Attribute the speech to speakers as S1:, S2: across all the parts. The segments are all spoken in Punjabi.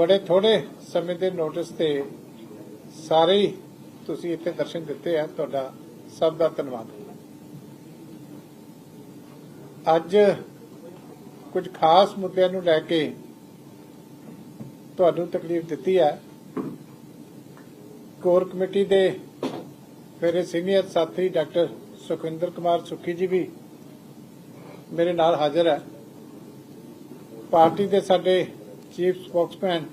S1: ਬੜੇ ਥੋੜੇ ਸਮੇਂ ਦੇ ਨੋਟਿਸ ਤੇ ਸਾਰੇ ਹੀ ਤੁਸੀਂ ਇੱਥੇ ਦਰਸ਼ਨ ਦਿੱਤੇ ਆ, ਤੁਹਾਡਾ ਸਭ ਦਾ ਧੰਨਵਾਦ। ਅੱਜ ਕੁਝ ਖਾਸ ਮੁੱਦਿਆਂ ਨੂੰ ਲੈ ਕੇ ਤੁਹਾਨੂੰ ਤਕਲੀਫ ਦਿੱਤੀ ਹੈ ਕੋਰ ਕਮੇਟੀ ਦੇ ਮੇਰੇ ਸੀਨੀਅਰ ਸਾਥੀ ਡਾਕਟਰ ਸੁਖਵਿੰਦਰ ਕੁਮਾਰ ਸੁਖੀ ਜੀ ਵੀ ਮੇਰੇ ਨਾਲ ਹਾਜ਼ਰ ਹੈ ਪਾਰਟੀ ਦੇ ਸਾਡੇ ਚੀਫ ਸਪੋਕਸਮੈਨ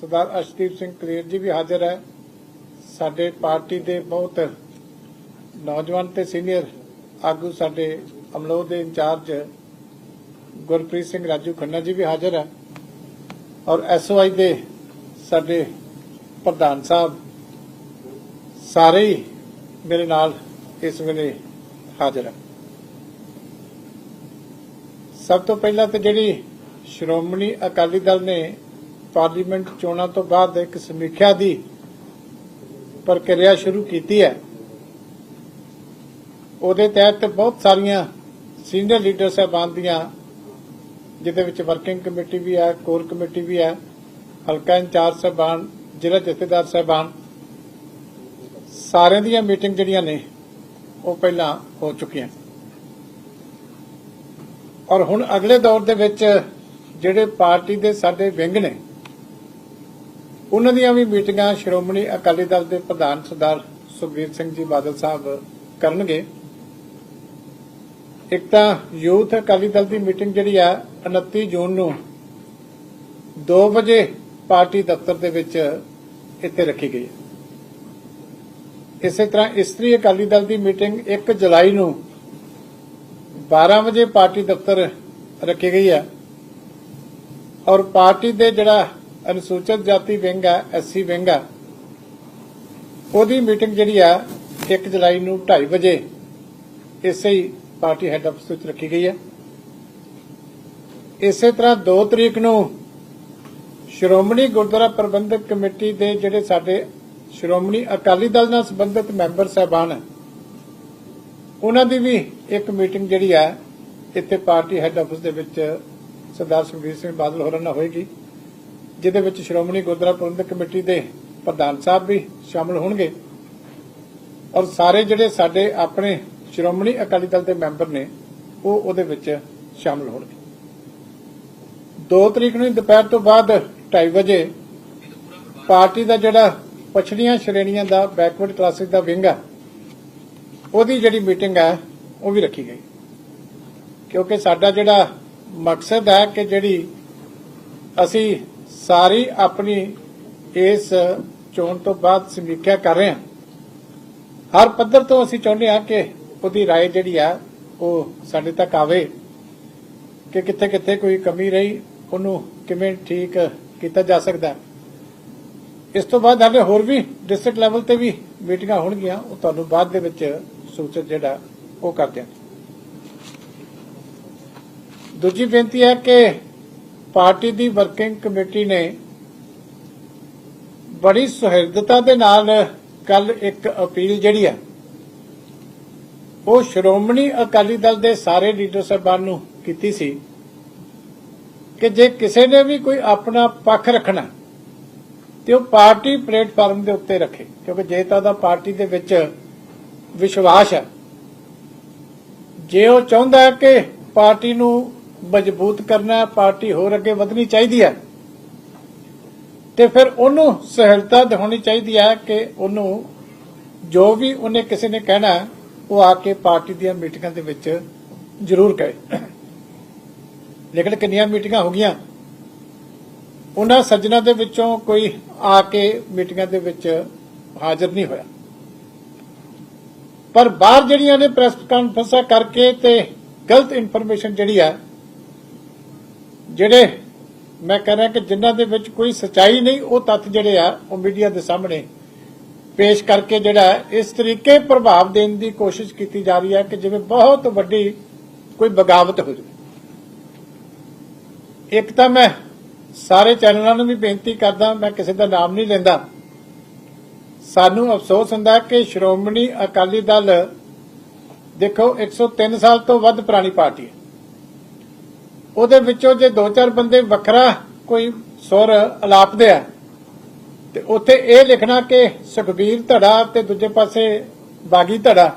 S1: ਸਰਦਾਰ ਅਸ਼ਦੀਪ ਸਿੰਘ ਕਲੇਰ ਜੀ ਵੀ ਹਾਜ਼ਰ ਹੈ। ਸਾਡੇ ਪਾਰਟੀ ਦੇ ਬਹੁਤ ਨੌਜਵਾਨ ਤੇ ਸੀਨੀਅਰ ਆਗੂ ਸਾਡੇ ਅਮਲੋਹ ਦੇ ਇੰਚਾਰਜ ਗੁਰਪ੍ਰੀਤ ਸਿੰਘ ਰਾਜੂ ਖੰਨਾ ਜੀ ਵੀ ਹਾਜ਼ਰ ਹੈ ਔਰ ਐਸਓਆਈ ਦੇ ਸਾਡੇ ਪ੍ਰਧਾਨ ਸਾਹਿਬ ਸਾਰੇ ਹੀ ਮੇਰੇ ਨਾਲ ਇਸ ਵੇਲੇ ਹਾਜ਼ਰ ਹੈ ਸਭ ਤੋਂ ਪਹਿਲਾਂ ਤੇ ਜਿਹੜੀ ਸ਼੍ਰੋਮਣੀ ਅਕਾਲੀ ਦਲ ਨੇ ਪਾਰਲੀਮੈਂਟ ਚੋਣਾਂ ਤੋਂ ਬਾਅਦ ਇੱਕ ਸਮੀਖਿਆ ਦੀ ਪ੍ਰਕਿਰਿਆ ਸ਼ੁਰੂ ਕੀਤੀ ਹੈ। ਉਹਦੇ ਤਹਿਤ ਬਹੁਤ ਸਾਰੀਆਂ ਸੀਨੀਅਰ ਲੀਡਰ ਸਾਹਿਬਾਨ ਦੀਆਂ, ਜਿਹਦੇ ਵਿੱਚ ਵਰਕਿੰਗ ਕਮੇਟੀ ਵੀ ਹੈ, ਕੋਰ ਕਮੇਟੀ ਵੀ ਹੈ, ਹਲਕਾ ਇੰਚਾਰਜ ਸਾਹਿਬਾਨ, ਜ਼ਿਲ੍ਹਾ ਜਥੇਦਾਰ ਸਾਹਿਬਾਨ, ਸਾਰਿਆਂ ਦੀਆਂ ਮੀਟਿੰਗ ਜਿਹੜੀਆਂ ਨੇ, ਉਹ ਪਹਿਲਾਂ ਹੋ ਚੁੱਕੀਆਂ। ਔਰ ਹੁਣ ਅਗਲੇ ਦੌਰ ਦੇ ਵਿੱਚ ਜਿਹੜੇ ਪਾਰਟੀ ਦੇ ਸਾਡੇ ਵਿੰਗ ਨੇ, ਉਹਨਾਂ ਦੀਆਂ ਵੀ ਮੀਟਿੰਗਾਂ ਸ਼੍ਰੋਮਣੀ ਅਕਾਲੀ ਦਲ ਦੇ ਪ੍ਰਧਾਨ ਸਰਦਾਰ ਸੁਖਬੀਰ ਸਿੰਘ ਜੀ ਬਾਦਲ ਸਾਹਿਬ ਕਰਨਗੇ। ਇੱਕ ਤਾਂ ਯੂਥ ਅਕਾਲੀ ਦਲ ਦੀ ਮੀਟਿੰਗ ਜਿਹੜੀ ਆ 29 ਜੂਨ ਨੂੰ 2 ਵਜੇ ਪਾਰਟੀ ਦਫ਼ਤਰ ਦੇ ਵਿੱਚ ਇੱਥੇ ਰੱਖੀ ਗਈ ਹੈ। ਇਸੇ ਤਰ੍ਹਾਂ ਇਸਤਰੀ ਅਕਾਲੀ ਦਲ ਦੀ ਮੀਟਿੰਗ 1 ਜੁਲਾਈ ਨੂੰ 12 ਵਜੇ ਪਾਰਟੀ ਦਫ਼ਤਰ ਰੱਖੀ ਗਈ ਹੈ। ਔਰ ਪਾਰਟੀ ਦੇ ਜਿਹੜਾ ਅਨੁਸੂਚਿਤ ਜਾਤੀ ਵਿੰਗ ਹੈ ਐਸਸੀ ਵਿੰਗ ਹੈ, ਉਹਦੀ ਮੀਟਿੰਗ ਜਿਹੜੀ ਆ 1 ਜੁਲਾਈ ਨੂੰ 2:30 ਵਜੇ ਇਸੇ ਹੀ ਪਾਰਟੀ ਹੈੱਡ ਆਫਿਸ ਵਿੱਚ ਰੱਖੀ ਗਈ ਹੈ। ਇਸੇ ਤਰ੍ਹਾਂ 2 ਤਰੀਕ ਨੂੰ ਸ਼੍ਰੋਮਣੀ ਗੁਰਦੁਆਰਾ ਪ੍ਰਬੰਧਕ ਕਮੇਟੀ ਦੇ ਜਿਹੜੇ ਸਾਡੇ ਸ਼੍ਰੋਮਣੀ ਅਕਾਲੀ ਦਲ ਨਾਲ ਸੰਬੰਧਿਤ ਮੈਂਬਰ ਸਾਹਿਬਾਨ ਹੈ, ਉਹਨਾਂ ਦੀ ਵੀ ਇੱਕ ਮੀਟਿੰਗ ਜਿਹੜੀ ਹੈ ਇੱਥੇ ਪਾਰਟੀ ਹੈੱਡ ਆਫਿਸ ਦੇ ਵਿੱਚ ਸਰਦਾਰ ਸੁਖਬੀਰ ਸਿੰਘ ਬਾਦਲ ਹੋਰਾਂ ਨਾਲ ਹੋਏਗੀ, ਜਿਹਦੇ ਵਿੱਚ ਸ਼੍ਰੋਮਣੀ ਗੁਰਦੁਆਰਾ ਪ੍ਰਬੰਧਕ ਕਮੇਟੀ ਦੇ ਪ੍ਰਧਾਨ ਸਾਹਿਬ ਵੀ ਸ਼ਾਮਲ ਹੋਣਗੇ। ਔਰ ਸਾਰੇ ਜਿਹੜੇ ਸਾਡੇ ਆਪਣੇ ਸ਼੍ਰੋਮਣੀ ਅਕਾਲੀ ਦਲ ਦੇ ਮੈਂਬਰ ਨੇ, ਉਹ ਉਹਦੇ ਵਿੱਚ ਸ਼ਾਮਲ ਹੋਣਗੇ। 2 ਤਰੀਕ ਨੂੰ ਦੁਪਹਿਰ ਤੋਂ ਬਾਅਦ 2:30 ਵਜੇ ਪਾਰਟੀ ਦਾ ਜਿਹੜਾ ਪਛੜੀਆਂ ਸ਼੍ਰੇਣੀਆਂ ਦਾ ਬੈਕਵਰਡ ਕਲਾਸਿਸ ਦਾ ਵਿੰਗ ਹੈ ਉਹਦੀ ਜਿਹੜੀ ਮੀਟਿੰਗ ਹੈ ਉਹ ਵੀ ਰੱਖੀ ਗਈ। ਕਿਉਂਕਿ ਸਾਡਾ ਜਿਹੜਾ ਮਕਸਦ ਹੈ ਕਿ ਜਿਹੜੀ ਅਸੀਂ ਸਾਰੀ ਆਪਣੀ ਇਸ ਚੋਣ ਤੋਂ ਬਾਅਦ ਸਮੀਖਿਆ ਕਰ ਰਹੇ ਹਾਂ ਹਰ ਪੱਧਰ ਤੋਂ ਅਸੀਂ ਚਾਹੁੰਦੇ ਹਾਂ ਕਿ ਉਹਦੀ رائے ਜਿਹੜੀ ਆ ਉਹ ਸਾਡੇ ਤੱਕ ਆਵੇ ਕਿ ਕਿੱਥੇ ਕਿੱਥੇ ਕੋਈ ਕਮੀ ਰਹੀ ਉਹਨੂੰ ਕਿਵੇਂ ਠੀਕ ਕੀਤਾ ਜਾ ਸਕਦਾ ਹੈ। ਇਸ ਤੋਂ ਬਾਅਦ ਹਾਲੇ ਹੋਰ ਵੀ ਡਿਸਟ੍ਰਿਕਟ ਲੈਵਲ ਤੇ ਵੀ ਮੀਟਿੰਗਾਂ ਹੋਣਗੀਆਂ ਉਹ ਤੁਹਾਨੂੰ ਬਾਅਦ ਦੇ ਵਿੱਚ ਸੂਚਿਤ ਜਿਹੜਾ ਉਹ ਕਰ ਦਿਆਂਗੇ ਦੂਜੀ ਬੇਨਤੀ ਹੈ ਕਿ ਪਾਰਟੀ ਦੀ ਵਰਕਿੰਗ ਕਮੇਟੀ ਨੇ ਬੜੀ ਸੁਹਿਰਦਤਾ ਦੇ ਨਾਲ ਕੱਲ ਇੱਕ ਅਪੀਲ ਜਿਹੜੀ ਹੈ ਉਹ ਸ਼੍ਰੋਮਣੀ ਅਕਾਲੀ ਦਲ ਦੇ ਸਾਰੇ ਲੀਡਰ ਸਾਹਿਬਾਨ ਨੂੰ ਕੀਤੀ ਸੀ ਕਿ ਜੇ ਕਿਸੇ ਨੇ ਵੀ ਕੋਈ ਆਪਣਾ ਪੱਖ ਰੱਖਣਾ, ਤੇ ਉਹ ਪਾਰਟੀ ਪਲੇਟਫਾਰਮ ਦੇ ਉੱਤੇ ਰੱਖੇ, ਕਿਉਂਕਿ ਜੇ ਤਾਂ ਉਹਦਾ ਪਾਰਟੀ ਦੇ ਵਿੱਚ ਵਿਸ਼ਵਾਸ ਹੈ ਜੇ ਉਹ ਚਾਹੁੰਦਾ ਹੈ ਕਿ ਪਾਰਟੀ ਨੂੰ ਮਜ਼ਬੂਤ ਕਰਨਾ, ਪਾਰਟੀ ਹੋਰ ਅੱਗੇ ਵਧਣੀ ਚਾਹੀਦੀ ਹੈ। ਤੇ ਫਿਰ ਉਹਨੂੰ ਸਹਿਲਤਾ ਦਿਖਾਉਣੀ ਚਾਹੀਦੀ ਹੈ ਕਿ ਉਹਨੂੰ ਜੋ ਵੀ ਉਹਨੇ ਕਿਸੇ ਨੇ ਕਹਿਣਾ, ਉਹ ਆ ਕੇ ਪਾਰਟੀ ਦੀਆਂ ਮੀਟਿੰਗਾਂ ਦੇ ਵਿੱਚ ਜ਼ਰੂਰ ਕਹੇ। ਲੇਕਿਨ ਕਿੰਨੀਆਂ ਮੀਟਿੰਗਾਂ ਹੋ ਗਈਆਂ? ਉਹਨਾਂ ਸੱਜਣਾ ਦੇ ਵਿੱਚੋਂ ਕੋਈ ਆ ਕੇ ਮੀਟਿੰਗਾਂ ਦੇ ਵਿੱਚ ਹਾਜ਼ਰ ਨਹੀਂ ਹੋਇਆ। ਪਰ ਬਾਹਰ ਜਿਹੜੀਆਂ ਨੇ ਪ੍ਰੈਸ ਕਾਨਫਰੰਸਾਂ ਕਰਕੇ ਤੇ ਗਲਤ ਇਨਫੋਰਮੇਸ਼ਨ ਜਿਹੜੀ ਆ ਜਿਹੜੇ ਮੈਂ ਕਹਿ ਰਿਹਾ ਕਿ ਜਿਨ੍ਹਾਂ ਦੇ ਵਿੱਚ ਕੋਈ ਸਚਾਈ ਨਹੀਂ, ਉਹ ਤੱਥ ਜਿਹੜੇ ਆ, ਉਹ ਮੀਡੀਆ ਦੇ ਸਾਹਮਣੇ ਪੇਸ਼ ਕਰਕੇ ਜਿਹੜਾ ਇਸ ਤਰੀਕੇ ਪ੍ਰਭਾਵ ਦੇਣ ਦੀ ਕੋਸ਼ਿਸ਼ ਕੀਤੀ ਜਾ ਰਹੀ ਹੈ ਕਿ ਜਿਵੇਂ ਬਹੁਤ ਵੱਡੀ ਕੋਈ ਬਗਾਵਤ ਹੋ ਜਾਵੇ। ਇੱਕ ਤਾਂ ਮੈਂ ਸਾਰੇ ਚੈਨਲਾਂ ਨੂੰ ਵੀ ਬੇਨਤੀ ਕਰਦਾ, ਮੈਂ ਕਿਸੇ ਦਾ ਨਾਮ ਨਹੀਂ ਲੈਂਦਾ। ਸਾਨੂੰ ਅਫਸੋਸ ਹੁੰਦਾ ਕਿ ਸ਼੍ਰੋਮਣੀ ਅਕਾਲੀ ਦਲ ਦੇਖੋ 103 ਸਾਲ ਤੋਂ ਵੱਧ ਪੁਰਾਣੀ ਪਾਰਟੀ ਹੈ। ਉਹਦੇ ਵਿੱਚੋਂ ਜੇ ਦੋ ਚਾਰ ਬੰਦੇ ਵੱਖਰਾ ਕੋਈ ਸੁਰ ਅਲਾਪਦੇ ਆ, ਤੇ ਉੱਥੇ ਇਹ ਲਿਖਣਾ ਕਿ ਸੁਖਬੀਰ ਧੜਾ ਤੇ ਦੂਜੇ ਪਾਸੇ ਬਾਗੀ ਧੜਾ।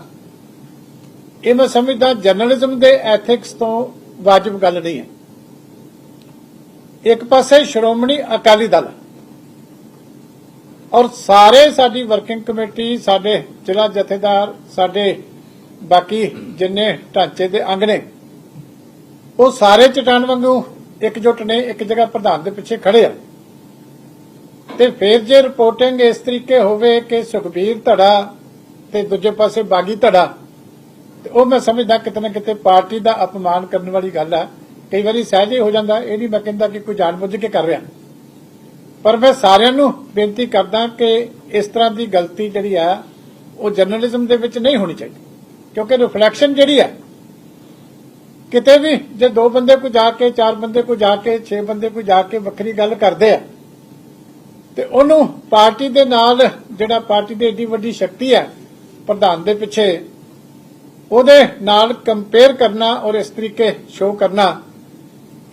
S1: ਇਹ ਮੈਂ ਸਮਝਦਾ ਜਰਨਲਿਜ਼ਮ ਦੇ ਐਥਿਕਸ ਤੋਂ ਵਾਜਬ ਗੱਲ ਨਹੀਂ ਹੈ। ਇੱਕ ਪਾਸੇ ਸ਼੍ਰੋਮਣੀ ਅਕਾਲੀ ਦਲ ਔਰ ਸਾਰੇ ਸਾਡੀ ਵਰਕਿੰਗ ਕਮੇਟੀ ਸਾਡੇ ਜ਼ਿਲ੍ਹਾ ਜਥੇਦਾਰ, ਸਾਡੇ ਬਾਕੀ ਜਿੰਨੇ ਢਾਂਚੇ ਦੇ ਅੰਗ ਨੇ ਉਹ ਸਾਰੇ ਚਟਾਨ ਵਾਂਗੂ ਇਕਜੁੱਟ ਨੇ, ਇੱਕ ਜਗ੍ਹਾ ਪ੍ਰਧਾਨ ਦੇ ਪਿੱਛੇ ਖੜੇ ਆ। ਤੇ ਫਿਰ ਜੇ ਰਿਪੋਰਟਿੰਗ ਇਸ ਤਰੀਕੇ ਹੋਵੇ ਕਿ ਸੁਖਬੀਰ ਧੜਾ ਤੇ ਦੂਜੇ ਪਾਸੇ ਬਾਗੀ ਧੜਾ, ਤੇ ਉਹ ਮੈਂ ਸਮਝਦਾ ਕਿਤੇ ਨਾ ਕਿਤੇ ਪਾਰਟੀ ਦਾ ਅਪਮਾਨ ਕਰਨ ਵਾਲੀ ਗੱਲ ਆ। ਕਈ ਵਾਰੀ ਸਹਿਜੇ ਹੋ ਜਾਂਦਾ, ਇਹ ਨਹੀਂ ਮੈਂ ਕਹਿੰਦਾ ਕਿ ਕੋਈ ਜਾਣਬੁੱਝ ਕੇ ਕਰ ਰਿਹਾ। ਪਰ ਮੈਂ ਸਾਰਿਆਂ ਨੂੰ ਬੇਨਤੀ ਕਰਦਾ ਕਿ ਇਸ ਤਰ੍ਹਾਂ ਦੀ ਗਲਤੀ ਜਿਹੜੀ ਆ, ਉਹ ਜਰਨਲਿਜ਼ਮ ਦੇ ਵਿੱਚ ਨਹੀਂ ਹੋਣੀ ਚਾਹੀਦੀ। ਕਿਉਂਕਿ ਰਿਫਲੈਕਸ਼ਨ ਜਿਹੜੀ ਆ ਕਿਤੇ ਵੀ ਜੇ ਦੋ ਬੰਦੇ ਕੋ ਜਾ ਕੇ, ਚਾਰ ਬੰਦੇ ਕੋ ਜਾ ਕੇ, ਛੇ ਬੰਦੇ ਕੋ ਜਾ ਕੇ ਵੱਖਰੀ ਗੱਲ ਕਰਦੇ ਆ, ਤੇ ਉਹਨੂੰ ਪਾਰਟੀ ਦੇ ਨਾਲ ਜਿਹੜਾ ਪਾਰਟੀ ਦੀ ਏਡੀ ਵੱਡੀ ਸ਼ਕਤੀ ਹੈ, ਪ੍ਰਧਾਨ ਦੇ ਪਿੱਛੇ, ਉਹਦੇ ਨਾਲ ਕੰਪੇਅਰ ਕਰਨਾ ਔਰ ਇਸ ਤਰੀਕੇ ਸ਼ੋਅ ਕਰਨਾ,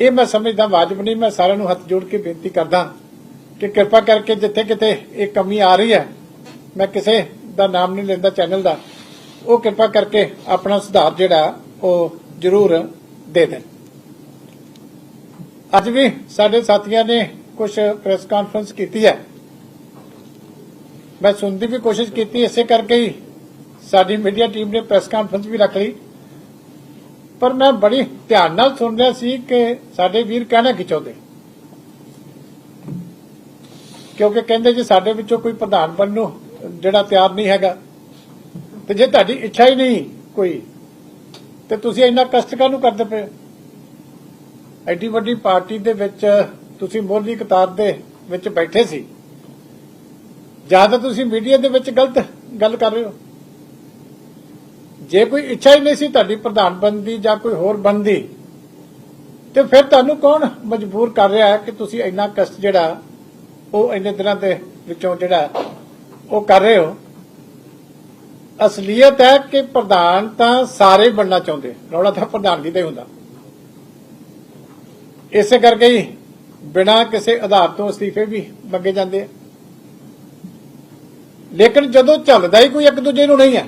S1: ਇਹ ਮੈਂ ਸਮਝਦਾ ਵਾਜਬ ਨਹੀਂ, ਮੈਂ ਸਾਰਿਆਂ ਨੂੰ ਹੱਥ ਜੋੜ ਕੇ ਬੇਨਤੀ ਕਰਦਾ ਕਿ ਕਿਰਪਾ ਕਰਕੇ ਜਿੱਥੇ ਕਿਤੇ ਇਹ ਕਮੀ ਆ ਰਹੀ ਹੈ, ਮੈਂ ਕਿਸੇ ਦਾ ਨਾਮ ਨਹੀਂ ਲੈਂਦਾ ਚੈਨਲ ਦਾ, ਉਹ ਕਿਰਪਾ ਕਰਕੇ ਆਪਣਾ ਸੁਧਾਰ ਜਿਹੜਾ, ਉਹ ਜ਼ਰੂਰ ਦੇ ਦੇਣ। ਅੱਜ ਵੀ ਸਾਡੇ ਸਾਥੀਆਂ ਨੇ ਕੁਝ ਪ੍ਰੈਸ ਕਾਨਫਰੰਸ ਕੀਤੀ ਹੈ। ਮੈਂ ਸੁਣਦੀ ਵੀ ਕੋਸ਼ਿਸ਼ ਕੀਤੀ, ਇਸੇ ਕਰਕੇ ਹੀ ਸਾਡੀ ਮੀਡੀਆ ਟੀਮ ਨੇ ਪ੍ਰੈਸ ਕਾਨਫਰੰਸ ਵੀ ਰੱਖ ਲਈ। ਪਰ ਮੈਂ ਬੜੀ ਧਿਆਨ ਨਾਲ ਸੁਣ ਰਿਹਾ ਸੀ ਕਿ ਸਾਡੇ ਵੀਰ ਕਹਿਣਾ ਕੀ ਚਾਹੁੰਦੇ? ਕਿਉਂਕਿ ਕਹਿੰਦੇ ਜੇ ਸਾਡੇ ਵਿੱਚੋਂ ਕੋਈ ਪ੍ਰਧਾਨ ਬਣਨ ਨੂੰ ਜਿਹੜਾ ਤਿਆਰ ਨਹੀਂ ਹੈਗਾ। ਤੇ ਜੇ ਤੁਹਾਡੀ ਇੱਛਾ ਹੀ ਨਹੀਂ ਕੋਈ ਤੇ ਤੁਸੀਂ ਇੰਨਾ ਕਸ਼ਟ ਕਾਹਨੂੰ ਕਰਦੇ ਪਏ? ਐਡੀ ਵੱਡੀ ਪਾਰਟੀ ਦੇ ਵਿੱਚ ਤੁਸੀਂ ਮੋਢੀ ਕਤਾਰ ਦੇ ਵਿੱਚ ਬੈਠੇ ਸੀ। ਜਾਂ ਤਾਂ ਤੁਸੀਂ ਮੀਡੀਆ ਦੇ ਵਿੱਚ ਗਲਤ ਗੱਲ ਕਰ ਰਹੇ ਹੋ। ਜੇ ਕੋਈ ਇੱਛਾ ਹੀ ਨਹੀਂ ਸੀ ਤੁਹਾਡੀ ਪ੍ਰਧਾਨ ਬਣਦੀ ਜਾਂ ਕੋਈ ਹੋਰ ਬਣਦੀ, ਤੇ ਫਿਰ ਤੁਹਾਨੂੰ ਕੌਣ ਮਜਬੂਰ ਕਰ ਰਿਹਾ ਹੈ ਕਿ ਤੁਸੀਂ ਇੰਨਾ ਕਸ਼ਟ ਜਿਹੜਾ ਉਹ ਇੰਨੇ ਦਿਨਾਂ ਦੇ ਵਿੱਚੋਂ ਜਿਹੜਾ ਉਹ ਕਰ ਰਹੇ ਹੋ? ਅਸਲੀਅਤ ਹੈ ਕਿ ਪ੍ਰਧਾਨ ਤਾਂ ਸਾਰੇ ਬਣਨਾ ਚਾਹੁੰਦੇ ਰੌਲਾ ਤਾਂ ਪ੍ਰਧਾਨਗੀ ਦਾ ਹੀ ਹੁੰਦਾ। ਇਸੇ ਕਰਕੇ ਹੀ ਬਿਨਾਂ ਕਿਸੇ ਆਧਾਰ ਤੋਂ ਅਸਤੀਫੇ ਵੀ ਮੰਗੇ ਜਾਂਦੇ ਆ। ਲੇਕਿਨ ਜਦੋਂ ਚੱਲਦਾ ਹੀ ਕੋਈ ਇੱਕ ਦੂਜੇ ਨੂੰ ਨਹੀਂ ਹੈ,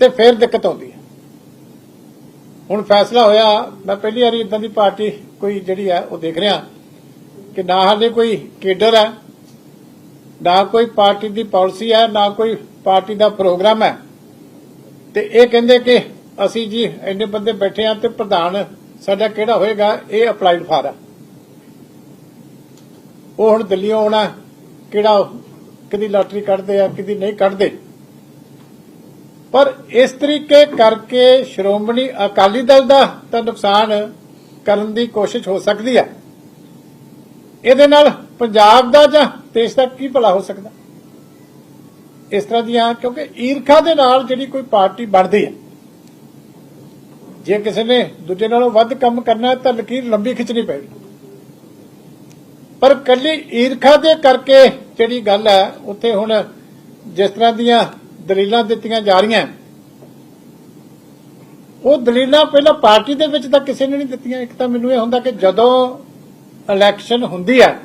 S1: ਤੇ ਫਿਰ ਦਿੱਕਤ ਆਉਂਦੀ ਹੈ। ਹੁਣ ਫੈਸਲਾ ਹੋਇਆ, ਮੈਂ ਪਹਿਲੀ ਵਾਰੀ ਇਦਾਂ ਦੀ ਪਾਰਟੀ ਕੋਈ ਜਿਹੜੀ ਹੈ ਉਹ ਦੇਖ ਰਿਹਾ ਕਿ ਨਾ ਹਾਲੇ ਕੋਈ ਕੇਡਰ ਹੈ ਨਾ ਕੋਈ ਪਾਰਟੀ ਦੀ ਪਾਲਿਸੀ ਹੈ, ਨਾ ਕੋਈ ਪਾਰਟੀ ਦਾ ਪ੍ਰੋਗਰਾਮ ਹੈ। ਤੇ ਇਹ ਕਹਿੰਦੇ ਕਿ ਅਸੀਂ ਜੀ ਇੰਨੇ ਬੰਦੇ ਬੈਠੇ ਆ ਤੇ ਪ੍ਰਧਾਨ ਸਾਡਾ ਕਿਹੜਾ ਹੋਏਗਾ? ਇਹ ਅਪਲਾਈਡ ਫਾਰ ਹੈ। ਉਹ ਹੁਣ ਦਿੱਲੀੋਂ ਆਉਣਾ ਕਿਹੜਾ ਕਿਦੀ ਲਾਟਰੀ ਕੱਢਦੇ ਆ ਕਿਦੀ ਨਹੀਂ ਕੱਢਦੇ। ਪਰ ਇਸ ਤਰੀਕੇ ਕਰਕੇ ਸ਼੍ਰੋਮਣੀ ਅਕਾਲੀ ਦਲ ਦਾ ਤਾਂ ਨੁਕਸਾਨ ਕਰਨ ਦੀ ਕੋਸ਼ਿਸ਼ ਹੋ ਸਕਦੀ ਹੈ। ਇਹਦੇ ਨਾਲ ਪੰਜਾਬ ਦਾ ਜਾਂ ਦੇਸ਼ ਦਾ ਕੀ ਭਲਾ ਹੋ ਸਕਦਾ? ਇਸ ਤਰ੍ਹਾਂ ਦੀਆਂ, ਕਿਉਂਕਿ ਈਰਖਾ ਦੇ ਨਾਲ ਜਿਹੜੀ ਕੋਈ ਪਾਰਟੀ ਬਣਦੀ ਹੈ, ਜੇ ਕਿਸੇ ਨੇ ਦੂਜੇ ਨਾਲੋਂ ਵੱਧ ਕੰਮ ਕਰਨਾ ਤਾਂ ਲਕੀਰ ਲੰਬੀ ਖਿੱਚਣੀ ਪੈਗੀ ਪਰ ਕੱਲੀ ਈਰਖਾ ਦੇ ਕਰਕੇ ਜਿਹੜੀ ਗੱਲ ਹੈ, ਉੱਥੇ ਹੁਣ ਜਿਸ ਤਰ੍ਹਾਂ ਦੀਆਂ ਦਲੀਲਾਂ ਦਿੱਤੀਆਂ ਜਾ ਰਹੀਆਂ ਉਹ ਦਲੀਲਾਂ ਪਹਿਲਾਂ ਪਾਰਟੀ ਦੇ ਵਿੱਚ ਤਾਂ ਕਿਸੇ ਨੇ ਨਹੀਂ ਦਿੱਤੀਆਂ। ਇੱਕ ਤਾਂ ਮੈਨੂੰ ਇਹ ਹੁੰਦਾ ਕਿ ਜਦੋਂ ਇਲੈਕਸ਼ਨ ਹੁੰਦੀ ਹੈ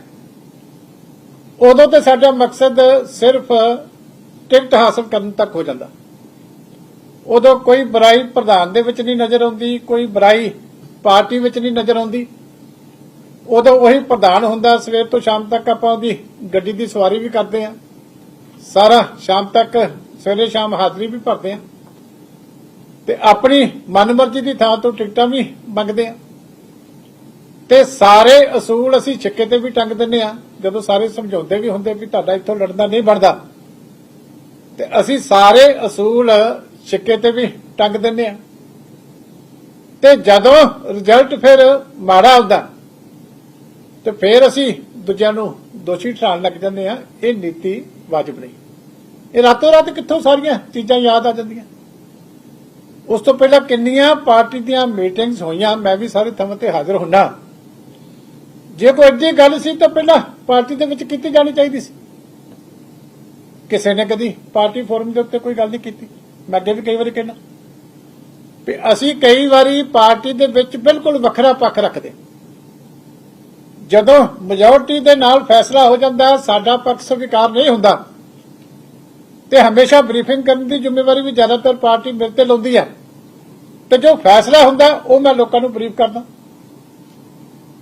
S1: ਉਦੋਂ ਤੇ ਸਾਡਾ ਮਕਸਦ ਸਿਰਫ ਟਿਕਟ ਹਾਸਲ ਕਰਨ ਤੱਕ ਹੋ ਜਾਂਦਾ। ਉਦੋਂ ਕੋਈ ਬੁਰਾਈ ਪ੍ਰਧਾਨ ਦੇ ਵਿੱਚ ਨਹੀਂ ਨਜ਼ਰ ਆਉਂਦੀ, ਕੋਈ ਬੁਰਾਈ ਪਾਰਟੀ ਵਿੱਚ ਨਹੀਂ ਨਜ਼ਰ ਆਉਂਦੀ। ਉਦੋਂ ਉਹੀ ਪ੍ਰਧਾਨ ਹੁੰਦਾ, ਸਵੇਰ ਤੋਂ ਸ਼ਾਮ ਤੱਕ ਆਪਾਂ ਉਹਦੀ ਗੱਡੀ ਦੀ ਸਵਾਰੀ ਵੀ ਕਰਦੇ ਆ ਸਾਰਾ ਸ਼ਾਮ ਤੱਕ ਸਵੇਰੇ ਸ਼ਾਮ ਹਾਜ਼ਰੀ ਵੀ ਭਰਦੇ ਆ ਤੇ ਆਪਣੀ ਮਨਮਰਜ਼ੀ ਦੀ ਥਾਂ ਤੋਂ ਟਿਕਟਾਂ ਵੀ ਮੰਗਦੇ ਆ ਤੇ ਸਾਰੇ ਅਸੂਲ ਅਸੀਂ ਛਿੱਕੇ ਤੇ ਵੀ ਟੰਗ ਦਿੰਨੇ ਆ ਜਦੋਂ ਸਾਰੇ ਸਮਝਾਉਂਦੇ ਵੀ ਹੁੰਦੇ ਵੀ ਤੁਹਾਡਾ ਇੱਥੋਂ ਲੜਨਾ ਨਹੀਂ ਬਣਦਾ, ਤੇ ਅਸੀਂ ਸਾਰੇ ਅਸੂਲ ਛਿੱਕੇ ਤੇ ਵੀ ਟੰਗ ਦਿੰਨੇ ਆ ਤੇ ਜਦੋਂ ਰਿਜ਼ਲਟ ਫਿਰ ਮਾੜਾ ਆਉਂਦਾ ਤੇ ਫਿਰ ਅਸੀਂ ਦੂਜਿਆਂ ਨੂੰ ਦੋਸ਼ੀ ਠਹਿਰਾਉਣ ਲੱਗ ਜਾਂਦੇ ਆ ਇਹ ਨੀਤੀ ਵਾਜਬ ਨਹੀਂ। ਇਹ ਰਾਤੋਂ ਰਾਤ ਕਿੱਥੋਂ ਸਾਰੀਆਂ ਚੀਜ਼ਾਂ ਯਾਦ ਆ ਜਾਂਦੀਆਂ। ਉਸ ਤੋਂ ਪਹਿਲਾਂ ਕਿੰਨੀਆਂ ਪਾਰਟੀ ਦੀਆਂ ਮੀਟਿੰਗਸ ਹੋਈਆਂ, ਮੈਂ ਵੀ ਸਾਰੇ ਥਾਵਾਂ ਤੇ ਹਾਜ਼ਰ ਹੁੰਨਾ। ਜੇ ਕੋਈ ਅੱਧੀ ਗੱਲ ਸੀ ਤਾਂ ਪਹਿਲਾਂ ਪਾਰਟੀ ਦੇ ਵਿੱਚ ਕੀਤੀ ਜਾਣੀ ਚਾਹੀਦੀ ਸੀ। ਕਿਸੇ ਨੇ ਕਦੀ ਪਾਰਟੀ ਫੋਰਮ ਦੇ ਉੱਤੇ ਕੋਈ ਗੱਲ ਨਹੀਂ ਕੀਤੀ। ਮੈਂ ਅੱਗੇ ਵੀ ਕਈ ਵਾਰੀ ਕਹਿਣਾ ਵੀ ਅਸੀਂ ਕਈ ਵਾਰੀ ਪਾਰਟੀ ਦੇ ਵਿੱਚ ਬਿਲਕੁਲ ਵੱਖਰਾ ਪੱਖ ਰੱਖਦੇ। ਜਦੋਂ ਮੈਜੋਰਟੀ ਦੇ ਨਾਲ ਫੈਸਲਾ ਹੋ ਜਾਂਦਾ, ਸਾਡਾ ਪੱਖ ਸਵੀਕਾਰ ਨਹੀਂ ਹੁੰਦਾ। ਤੇ ਹਮੇਸ਼ਾ ਬਰੀਫਿੰਗ ਕਰਨ ਦੀ ਜ਼ਿੰਮੇਵਾਰੀ ਵੀ ਜ਼ਿਆਦਾਤਰ ਪਾਰਟੀ ਮੇਰੇ ਤੇ ਲਾਉਂਦੀ ਹੈ ਤੇ ਜੋ ਫੈਸਲਾ ਹੁੰਦਾ, ਉਹ ਮੈਂ ਲੋਕਾਂ ਨੂੰ ਬਰੀਫ ਕਰਦਾ।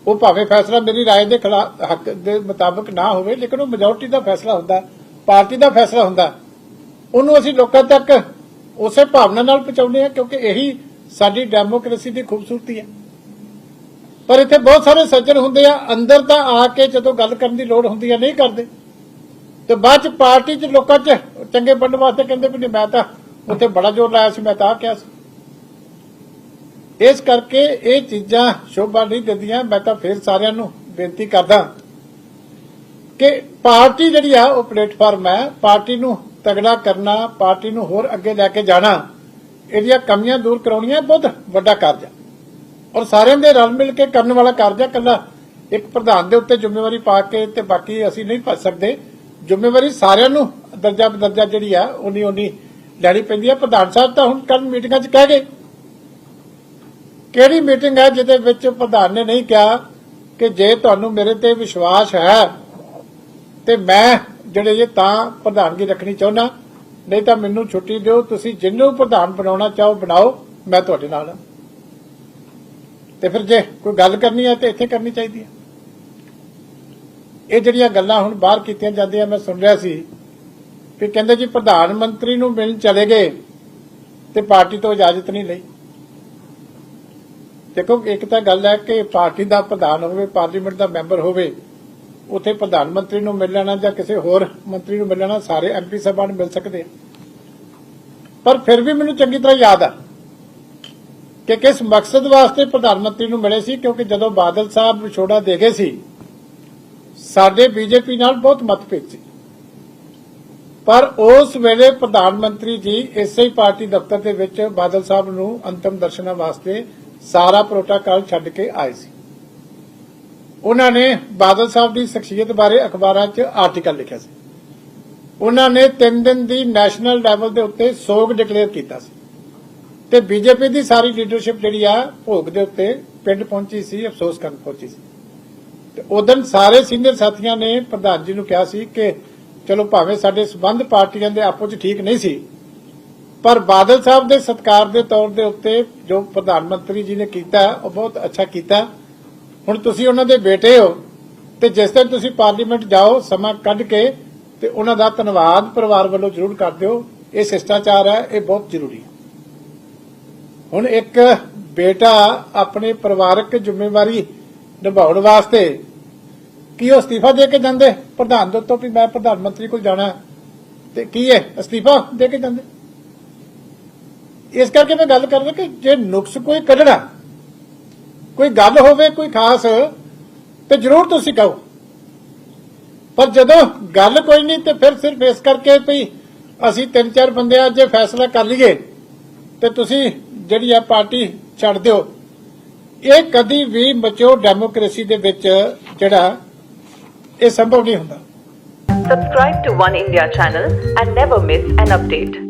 S1: ਉਹ ਭਾਵੇਂ ਫੈਸਲਾ ਮੇਰੀ رائے ਦੇ ਖਿਲਾਫ ਹੱਕ ਦੇ ਮੁਤਾਬਕ ਨਾ ਹੋਵੇ ਲੇਕਿਨ ਉਹ ਮੈਜੋਰਟੀ ਦਾ ਫੈਸਲਾ ਹੁੰਦਾ ਪਾਰਟੀ ਦਾ ਫੈਸਲਾ ਹੁੰਦਾ ਉਹਨੂੰ ਅਸੀਂ ਲੋਕਾਂ ਤੱਕ ਉਸੇ ਭਾਵਨਾ ਨਾਲ ਪਹੁੰਚਾਉਂਦੇ ਹਾਂ ਕਿਉਂਕਿ ਇਹੀ ਸਾਡੀ ਡੈਮੋਕ੍ਰੇਸੀ ਦੀ ਖੂਬਸੂਰਤੀ ਹੈ ਪਰ ਇੱਥੇ ਬਹੁਤ ਸਾਰੇ ਸੱਜਣ ਹੁੰਦੇ ਆ ਅੰਦਰ ਤਾਂ ਆ ਕੇ ਜਦੋਂ ਗੱਲ ਕਰਨ ਦੀ ਲੋੜ ਹੁੰਦੀ ਹੈ ਨਹੀਂ ਕਰਦੇ ਤੇ ਬਾਅਦ ਚ ਪਾਰਟੀ ਚ ਲੋਕਾਂ ਚ ਚੰਗੇ ਬਣਨ ਵਾਸਤੇ ਕਹਿੰਦੇ ਵੀ ਨਹੀਂ ਮੈਂ ਤਾਂ ਉੱਥੇ ਬੜਾ ਜ਼ੋਰ ਲਾਇਆ ਸੀ ਮੈਂ ਤਾਂ ਆਹ ਕਿਹਾ ਸੀ ਇਸ ਕਰਕੇ ਇਹ ਚੀਜ਼ਾਂ ਸ਼ੋਭਾ ਨਹੀਂ ਦਿੰਦੀਆਂ। ਮੈਂ ਤਾਂ ਫਿਰ ਸਾਰਿਆਂ ਨੂੰ ਬੇਨਤੀ ਕਰਦਾ ਕਿ ਪਾਰਟੀ ਜਿਹੜੀ ਆ, ਉਹ ਪਲੇਟਫਾਰਮ ਹੈ। ਪਾਰਟੀ ਨੂੰ ਤਗੜਾ ਕਰਨਾ, ਪਾਰਟੀ ਨੂੰ ਹੋਰ ਅੱਗੇ ਲੈ ਕੇ ਜਾਣਾ, ਇਹਦੀਆਂ ਕਮੀਆਂ ਦੂਰ ਕਰਾਉਣੀਆਂ ਬਹੁਤ ਵੱਡਾ ਕਾਰਜ ਹੈ ਔਰ ਸਾਰਿਆਂ ਦੇ ਰਲ ਮਿਲ ਕੇ ਕਰਨ ਵਾਲਾ ਕਾਰਜ ਹੈ ਕੱਲਾ ਇੱਕ ਪ੍ਰਧਾਨ ਦੇ ਉੱਤੇ ਜ਼ਿੰਮੇਵਾਰੀ ਪਾ ਕੇ ਤੇ ਬਾਕੀ ਅਸੀਂ ਨਹੀਂ ਭੱਜ ਸਕਦੇ। ਜ਼ਿੰਮੇਵਾਰੀ ਸਾਰਿਆਂ ਨੂੰ ਦਰਜਾ ਬਦਰਜਾ ਜਿਹੜੀ ਆ ਉਨੀ ਉਨੀ ਲੈਣੀ ਪੈਂਦੀ ਹੈ ਪ੍ਰਧਾਨ ਸਾਹਿਬ ਤਾਂ ਹੁਣ ਕੱਲ ਮੀਟਿੰਗਾਂ 'ਚ ਕਹਿ ਗਏ। ਕਿਹੜੀ ਮੀਟਿੰਗ ਹੈ ਜਿਹਦੇ ਵਿੱਚ ਪ੍ਰਧਾਨ ਨੇ ਨਹੀਂ ਕਿਹਾ ਕਿ ਜੇ ਤੁਹਾਨੂੰ ਮੇਰੇ ਤੇ ਵਿਸ਼ਵਾਸ ਹੈ, ਤੇ ਮੈਂ ਜਿਹੜੇ ਜੇ ਤਾਂ ਪ੍ਰਧਾਨਗੀ ਰੱਖਣੀ ਚਾਹੁੰਦਾ, ਨਹੀਂ ਤਾਂ ਮੈਨੂੰ ਛੁੱਟੀ ਦਿਓ, ਤੁਸੀਂ ਜਿਹਨੂੰ ਪ੍ਰਧਾਨ ਬਣਾਉਣਾ ਚਾਹੋ ਬਣਾਓ, ਮੈਂ ਤੁਹਾਡੇ ਨਾਲ ਹਾਂ। ਤੇ ਫਿਰ ਜੇ ਕੋਈ ਗੱਲ ਕਰਨੀ ਹੈ ਤੇ ਇੱਥੇ ਕਰਨੀ ਚਾਹੀਦੀ ਹੈ। ਇਹ ਜਿਹੜੀਆਂ ਗੱਲਾਂ ਹੁਣ ਬਾਹਰ ਕੀਤੀਆਂ ਜਾਂਦੀਆਂ, ਮੈਂ ਸੁਣ ਰਿਹਾ ਸੀ ਕਿ ਕਹਿੰਦੇ ਜੀ ਪ੍ਰਧਾਨ ਮੰਤਰੀ ਨੂੰ ਮਿਲਣ ਚਲੇ ਗਏ ਤੇ ਪਾਰਟੀ ਤੋਂ ਇਜਾਜ਼ਤ ਨਹੀਂ ਲਈ। ਦੇਖੋ, ਇੱਕ ਤਾਂ ਗੱਲ ਹੈ ਕਿ ਪਾਰਟੀ ਦਾ ਪ੍ਰਧਾਨ ਹੋਵੇ, ਪਾਰਲੀਮੈਂਟ ਦਾ ਮੈਂਬਰ ਹੋਵੇ, ਉਥੇ ਪ੍ਰਧਾਨ ਮੰਤਰੀ ਨੂੰ ਮਿਲ ਲੈਣਾ ਜਾਂ ਕਿਸੇ ਹੋਰ ਮੰਤਰੀ ਨੂੰ ਮਿਲ ਲੈਣਾ, ਸਾਰੇ ਐਮਪੀ ਸਾਹਿਬਾਨ ਮਿਲ ਸਕਦੇ ਆ। ਪਰ ਫਿਰ ਵੀ ਮੈਨੂੰ ਚੰਗੀ ਤਰ੍ਹਾਂ ਯਾਦ ਆ ਕਿ ਕਿਸ ਮਕਸਦ ਵਾਸਤੇ ਪ੍ਰਧਾਨ ਮੰਤਰੀ ਨੂੰ ਮਿਲੇ ਸੀ, ਕਿਉਂਕਿ ਜਦੋਂ ਬਾਦਲ ਸਾਹਿਬ ਵਿਛੋੜਾ ਦੇ ਗਏ ਸੀ, ਸਾਡੇ ਬੀਜੇਪੀ ਨਾਲ ਬਹੁਤ ਮਤਭੇਦ ਸੀ। ਪਰ ਉਸ ਵੇਲੇ ਪ੍ਰਧਾਨ ਮੰਤਰੀ ਜੀ ਇਸੇ ਪਾਰਟੀ ਦਫ਼ਤਰ ਦੇ ਵਿੱਚ ਬਾਦਲ ਸਾਹਿਬ ਨੂੰ ਅੰਤਮ ਦਰਸ਼ਨਾਂ ਵਾਸਤੇ ਸਾਰਾ ਪ੍ਰੋਟੋਕਾਲ ਛੱਡ ਕੇ ਆਏ ਸੀ। ਉਹਨਾਂ ਨੇ ਬਾਦਲ ਸਾਹਿਬ ਦੀ ਸ਼ਖਸੀਅਤ ਬਾਰੇ ਅਖਬਾਰਾਂ 'ਚ ਆਰਟੀਕਲ ਲਿਖਿਆ ਸੀ। ਉਹਨਾਂ ਨੇ 3 ਦਿਨ ਦੀ ਨੈਸ਼ਨਲ ਲੈਵਲ ਦੇ ਉੱਤੇ ਸੋਗ ਡਿਕਲੇਅਰ ਕੀਤਾ ਸੀ। ਤੇ ਬੀਜੇਪੀ ਦੀ ਸਾਰੀ ਲੀਡਰਸ਼ਿਪ ਜਿਹੜੀ ਆ, ਭੋਗ ਦੇ ਉੱਤੇ ਪਿੰਡ ਪਹੁੰਚੀ ਸੀ, ਅਫਸੋਸ ਕਰਨ ਪਹੁੰਚੀ ਸੀ। ਤੇ ਉਦੋਂ ਸਾਰੇ ਸੀਨੀਅਰ ਸਾਥੀਆਂ ਨੇ ਪ੍ਰਧਾਨ ਜੀ ਨੂੰ ਕਿਹਾ ਸੀ ਕਿ ਚਲੋ ਭਾਵੇਂ ਸਾਡੇ ਸਬੰਧ ਪਾਰਟੀਆਂ ਦੇ ਆਪੋ 'ਚ ਠੀਕ ਨਹੀਂ ਸੀ ਪਰ ਬਾਦਲ ਸਾਹਿਬ ਦੇ ਸਤਕਾਰ ਦੇ ਤੌਰ ਦੇ ਉੱਤੇ ਜੋ ਪ੍ਰਧਾਨ ਮੰਤਰੀ ਜੀ ਨੇ ਕੀਤਾ, ਉਹ ਬਹੁਤ ਅੱਛਾ ਕੀਤਾ। ਹੁਣ ਤੁਸੀਂ ਉਹਨਾਂ ਦੇ ਬੇਟੇ ਹੋ ਤੇ ਜਿਸ ਦਿਨ ਤੁਸੀਂ ਪਾਰਲੀਮੈਂਟ ਜਾਓ, ਸਮਾਂ ਕੱਢ ਕੇ ਤੇ ਉਹਨਾਂ ਦਾ ਧੰਨਵਾਦ ਪਰਿਵਾਰ ਵੱਲੋਂ ਜ਼ਰੂਰ ਕਰ ਦਿਓ। ਇਹ ਸ਼ਿਸ਼ਟਾਚਾਰ ਹੈ, ਇਹ ਬਹੁਤ ਜ਼ਰੂਰੀ ਹੈ। ਹੁਣ ਇੱਕ ਬੇਟਾ ਆਪਣੇ ਪਰਿਵਾਰਕ ਜ਼ਿੰਮੇਵਾਰੀ ਨਿਭਾਉਣ ਵਾਸਤੇ ਕੀ ਉਹ ਅਸਤੀਫਾ ਦੇ ਕੇ ਜਾਂਦੇ? ਪ੍ਰਧਾਨ ਦੇ ਉੱਤੋਂ ਵੀ ਮੈਂ ਪ੍ਰਧਾਨ ਮੰਤਰੀ ਕੋਲ ਜਾਣਾ। ਤੇ ਕੀ ਹੈ ਅਸਤੀਫਾ ਦੇ ਕੇ ਜਾਂਦੇ? ਇਸ ਕਰਕੇ ਮੈਂ ਗੱਲ ਕਰ ਰਿਹਾ ਕਿ ਜੇ ਨੁਕਸ ਕੋਈ ਕੱਢਣਾ, ਕੋਈ ਗੱਲ ਹੋਵੇ, ਕੋਈ ਖਾਸ, ਤੇ ਜ਼ਰੂਰ ਤੁਸੀਂ ਕਹੋ। ਪਰ ਜਦੋਂ ਗੱਲ ਕੋਈ ਨਹੀਂ, ਤੇ ਫਿਰ ਸਿਰਫ ਇਸ ਕਰਕੇ ਵੀ ਅਸੀਂ ਤਿੰਨ ਚਾਰ ਬੰਦੇ ਅੱਜ ਇਹ ਫੈਸਲਾ ਕਰ ਲਈਏ, ਤੇ ਤੁਸੀਂ ਜਿਹੜੀ ਆ ਪਾਰਟੀ ਛੱਡ ਦਿਓ। ਇਹ ਕਦੀ ਵੀ ਮਚੋ ਡੈਮੋਕ੍ਰੇਸੀ ਦੇ ਵਿੱਚ ਜਿਹੜਾ, ਇਹ ਸੰਭਵ ਨਹੀਂ ਹੁੰਦਾ।
S2: Subscribe to One India channel and never miss an update.